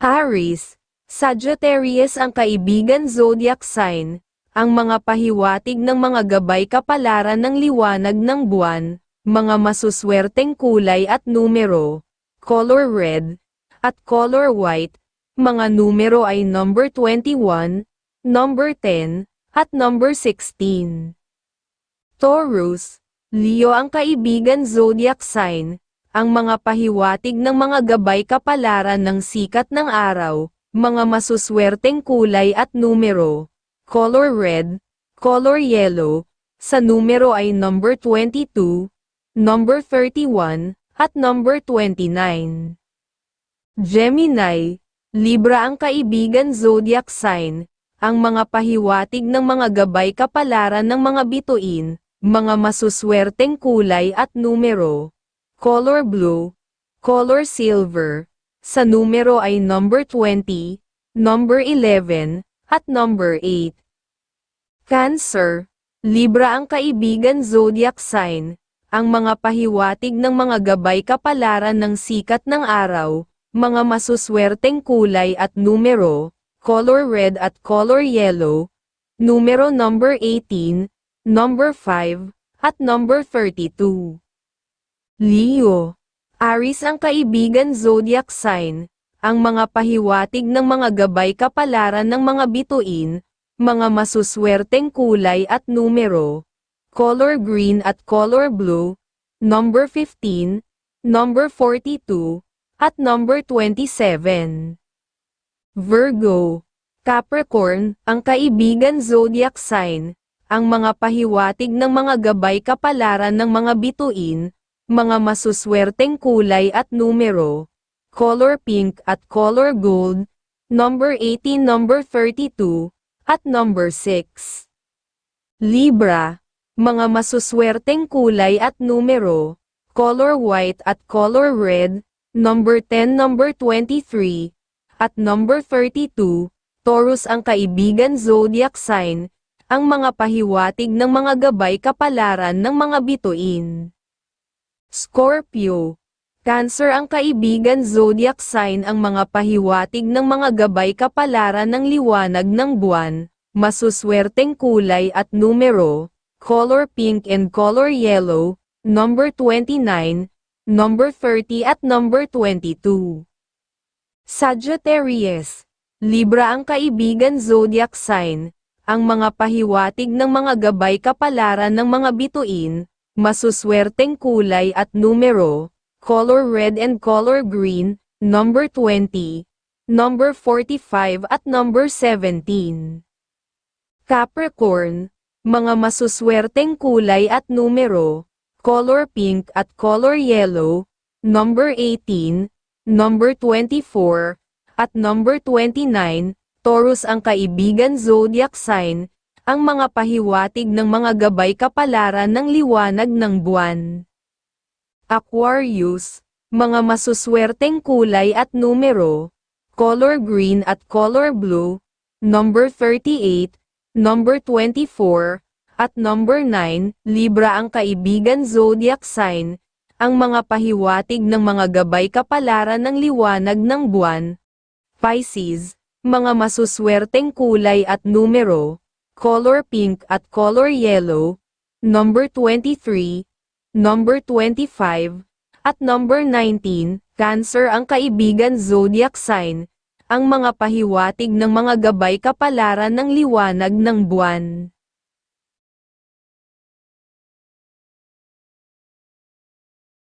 Aries, Sagittarius ang kaibigan zodiac sign, ang mga pahiwatig ng mga gabay kapalaran ng liwanag ng buwan, mga masuswerteng kulay at numero, color red, at color white, mga numero ay number 21, number 10, at number 16. Taurus, Leo ang kaibigan zodiac sign, ang mga pahiwatig ng mga gabay kapalaran ng sikat ng araw, mga masuswerteng kulay at numero, color red, color yellow, sa numero ay number 22, number 31, at number 29. Gemini, Libra ang kaibigan zodiac sign, ang mga pahiwatig ng mga gabay kapalaran ng mga bituin, mga masuswerteng kulay at numero, color blue, color silver, sa numero ay number 20, number 11, at number 8. Cancer, Libra ang kaibigan zodiac sign, ang mga pahiwatig ng mga gabay kapalaran ng sikat ng araw, mga masuswerteng kulay at numero, color red at color yellow, numero number 18, number 5, at number 32. Leo, Aries ang kaibigan zodiac sign, ang mga pahiwatig ng mga gabay kapalaran ng mga bituin, mga masuswerteng kulay at numero, color green at color blue, number 15, number 42, at number 27. Virgo, Capricorn, ang kaibigan zodiac sign, ang mga pahiwatig ng mga gabay kapalaran ng mga bituin, mga masuswerteng kulay at numero, color pink at color gold, number 18, number 32, at number 6. Libra, mga masuswerteng kulay at numero, color white at color red, number 10, number 23, at number 32, Taurus ang kaibigan zodiac sign, ang mga pahiwatig ng mga gabay kapalaran ng mga bituin. Scorpio, Cancer ang kaibigan zodiac sign ang mga pahiwatig ng mga gabay kapalaran ng liwanag ng buwan, masuswerteng kulay at numero, color pink and color yellow, number 29, number 30 at number 22. Sagittarius, Libra ang kaibigan zodiac sign, ang mga pahiwatig ng mga gabay kapalaran ng mga bituin, masuswerteng kulay at numero, color red and color green, number 20, number 45 at number 17. Capricorn, mga masuswerteng kulay at numero, color pink at color yellow, number 18, number 24, at number 29, Taurus ang kaibigan zodiac sign, ang mga pahiwatig ng mga gabay kapalaran ng liwanag ng buwan. Aquarius, mga masuswerteng kulay at numero, color green at color blue, number 38, number 24, at number 9, Libra ang kaibigan zodiac sign, ang mga pahiwatig ng mga gabay kapalaran ng liwanag ng buwan. Pisces, mga masuswerteng kulay at numero, color pink at color yellow, number 23, number 25, at number 19, Cancer ang kaibigan zodiac sign, ang mga pahiwatig ng mga gabay kapalaran ng liwanag ng buwan.